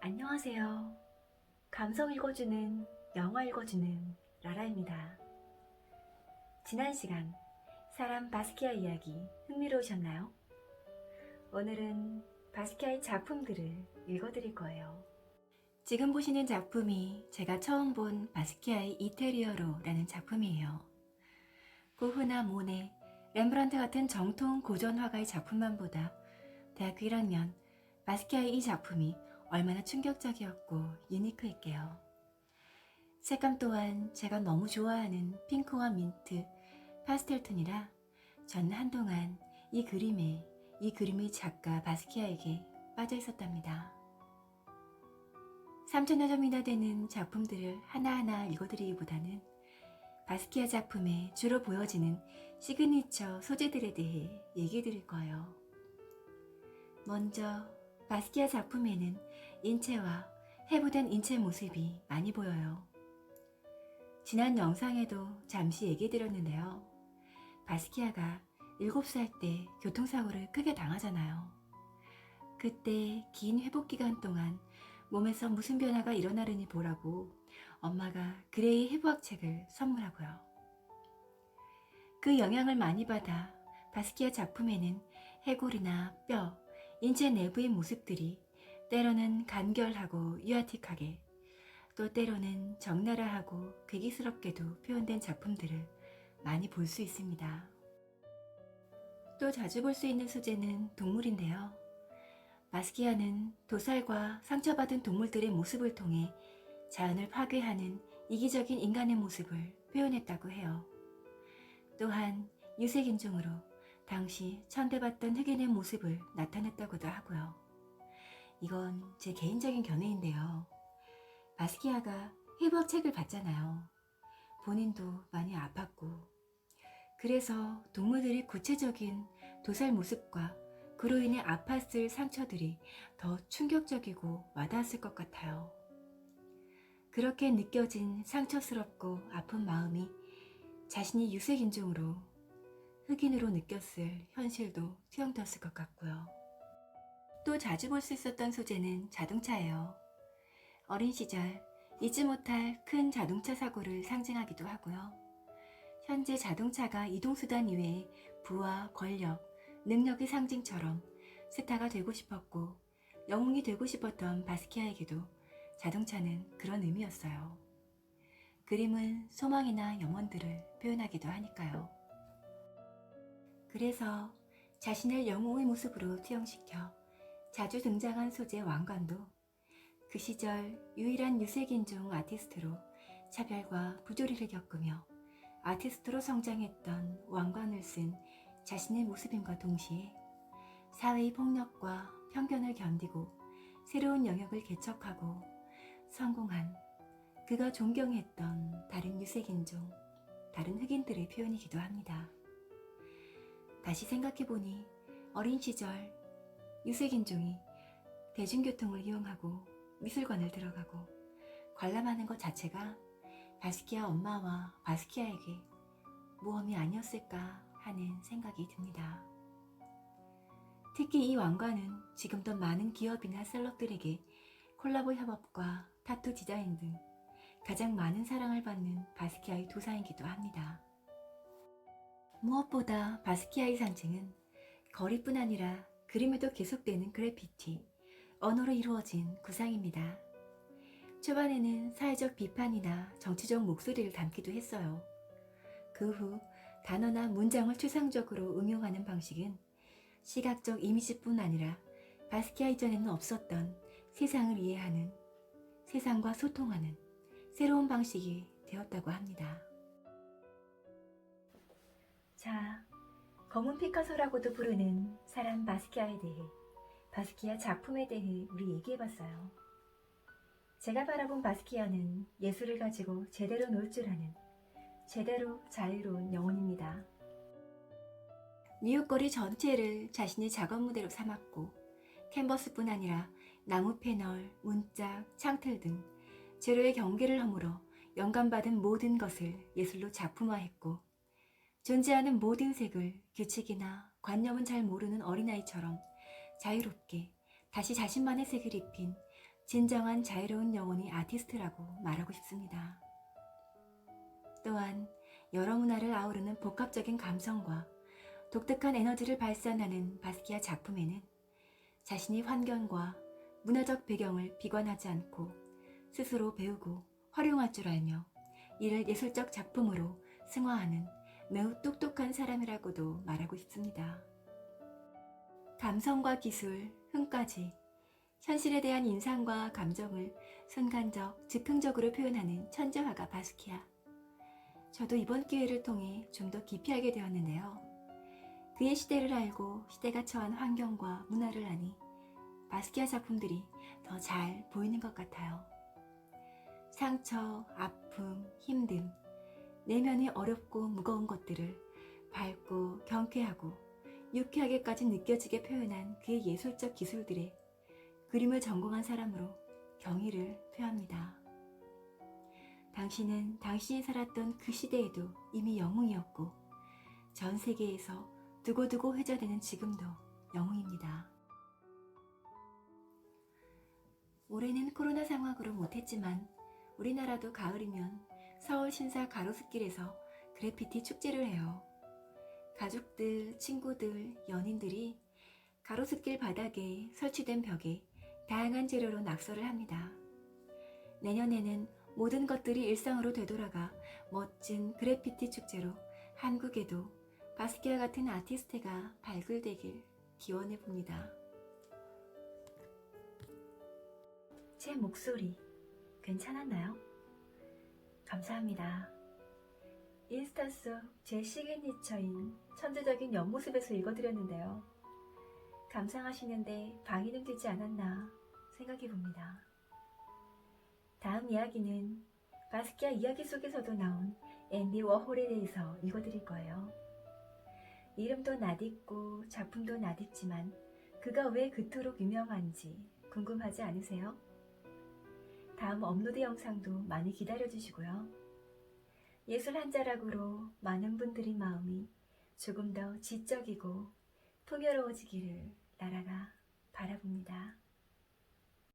안녕하세요. 감성 읽어주는 영화 읽어주는 라라입니다. 지난 시간 사람 바스키아 이야기 흥미로우셨나요? 오늘은 바스키아의 작품들을 읽어드릴 거예요. 지금 보시는 작품이 제가 처음 본 바스키아의 이태리어로라는 작품이에요. 고흐나 모네, 렘브란트 같은 정통 고전 화가의 작품만 보다 대학교 1학년 바스키아의 이 작품이 얼마나 충격적이었고 유니크했게요. 색감 또한 제가 너무 좋아하는 핑크와 민트, 파스텔 톤이라 전 한동안 이 그림에 이 그림의 작가 바스키아에게 빠져 있었답니다. 3천여 점이나 되는 작품들을 하나하나 읽어드리기보다는 바스키아 작품에 주로 보여지는 시그니처 소재들에 대해 얘기해 드릴 거예요. 먼저 바스키아 작품에는 인체와 해부된 인체 모습이 많이 보여요. 지난 영상에도 잠시 얘기 드렸는데요. 바스키아가 7살 때 교통사고를 크게 당하잖아요. 그때 긴 회복 기간 동안 몸에서 무슨 변화가 일어나려니 보라고 엄마가 그레이 해부학 책을 선물하고요. 그 영향을 많이 받아 바스키아 작품에는 해골이나 뼈, 인체 내부의 모습들이 때로는 간결하고 유아틱하게 또 때로는 적나라하고 괴기스럽게도 표현된 작품들을 많이 볼 수 있습니다. 또 자주 볼 수 있는 소재는 동물인데요. 바스키아는 도살과 상처받은 동물들의 모습을 통해 자연을 파괴하는 이기적인 인간의 모습을 표현했다고 해요. 또한 유색인종으로 당시 천대받던 흑인의 모습을 나타냈다고도 하고요. 이건 제 개인적인 견해인데요. 바스키아가 회복 책을 봤잖아요. 본인도 많이 아팠고. 그래서 동물들이 구체적인 도살 모습과 그로 인해 아팠을 상처들이 더 충격적이고 와닿았을 것 같아요. 그렇게 느껴진 상처스럽고 아픈 마음이 자신이 유색인종으로 흑인으로 느꼈을 현실도 투영되었을 것 같고요. 또 자주 볼 수 있었던 소재는 자동차예요. 어린 시절 잊지 못할 큰 자동차 사고를 상징하기도 하고요. 현재 자동차가 이동수단 이외에 부와 권력, 능력의 상징처럼 스타가 되고 싶었고 영웅이 되고 싶었던 바스키아에게도 자동차는 그런 의미였어요. 그림은 소망이나 염원들을 표현하기도 하니까요. 그래서 자신을 영웅의 모습으로 투영시켜 자주 등장한 소재 왕관도 그 시절 유일한 유색인종 아티스트로 차별과 부조리를 겪으며 아티스트로 성장했던 왕관을 쓴 자신의 모습임과 동시에 사회의 폭력과 편견을 견디고 새로운 영역을 개척하고 성공한 그가 존경했던 다른 유색인종, 다른 흑인들의 표현이기도 합니다. 다시 생각해보니 어린 시절 유색인종이 대중교통을 이용하고 미술관을 들어가고 관람하는 것 자체가 바스키아 엄마와 바스키아에게 모험이 아니었을까 하는 생각이 듭니다. 특히 이 왕관은 지금도 많은 기업이나 셀럽들에게 콜라보 협업과 타투 디자인 등 가장 많은 사랑을 받는 바스키아의 도사이기도 합니다. 무엇보다 바스키아의 상징은 거리뿐 아니라 그림에도 계속되는 그래피티, 언어로 이루어진 구상입니다. 초반에는 사회적 비판이나 정치적 목소리를 담기도 했어요. 그 후 단어나 문장을 추상적으로 응용하는 방식은 시각적 이미지뿐 아니라 바스키아 이전에는 없었던 세상을 이해하는, 세상과 소통하는 새로운 방식이 되었다고 합니다. 자, 검은 피카소라고도 부르는 사람 바스키아에 대해, 바스키아 작품에 대해 우리 얘기해봤어요. 제가 바라본 바스키아는 예술을 가지고 제대로 놀 줄 아는 제대로 자유로운 영혼입니다. 뉴욕 거리 전체를 자신의 작업 무대로 삼았고 캔버스뿐 아니라 나무 패널, 문짝, 창틀 등 재료의 경계를 허물어 영감받은 모든 것을 예술로 작품화했고 존재하는 모든 색을 규칙이나 관념은 잘 모르는 어린아이처럼 자유롭게 다시 자신만의 색을 입힌 진정한 자유로운 영혼이 아티스트라고 말하고 싶습니다. 또한 여러 문화를 아우르는 복합적인 감성과 독특한 에너지를 발산하는 바스키아 작품에는 자신이 환경과 문화적 배경을 비관하지 않고 스스로 배우고 활용할 줄 알며 이를 예술적 작품으로 승화하는 매우 똑똑한 사람이라고도 말하고 싶습니다. 감성과 기술, 흥까지 현실에 대한 인상과 감정을 순간적, 즉흥적으로 표현하는 천재화가 바스키아. 저도 이번 기회를 통해 좀 더 깊이 알게 되었는데요. 그의 시대를 알고 시대가 처한 환경과 문화를 아니 바스키아 작품들이 더 잘 보이는 것 같아요. 상처, 아픔, 힘듦, 내면이 어렵고 무거운 것들을 밝고 경쾌하고 유쾌하게까지 느껴지게 표현한 그의 예술적 기술들에 그림을 전공한 사람으로 경의를 표합니다. 당신은 당신이 살았던 그 시대에도 이미 영웅이었고 전 세계에서 두고두고 회자되는 지금도 영웅입니다. 올해는 코로나 상황으로 못했지만 우리나라도 가을이면 서울 신사 가로수길에서 그래피티 축제를 해요. 가족들, 친구들, 연인들이 가로수길 바닥에 설치된 벽에 다양한 재료로 낙서를 합니다. 내년에는 모든 것들이 일상으로 되돌아가 멋진 그래피티 축제로 한국에도 바스키아 같은 아티스트가 발굴되길 기원해 봅니다. 제 목소리 괜찮았나요? 감사합니다. 인스타 속 제 시그니처인 천재적인 옆모습에서 읽어드렸는데요. 감상하시는데 방해는 되지 않았나 생각해 봅니다. 다음 이야기는 바스키아 이야기 속에서도 나온 앤디 워홀에 대해서 읽어드릴 거예요. 이름도 낯익고 작품도 낯익지만 그가 왜 그토록 유명한지 궁금하지 않으세요? 다음 업로드 영상도 많이 기다려주시고요. 예술 한 자락으로 많은 분들의 마음이 조금 더 지적이고 풍요로워지기를 나라가 바라봅니다.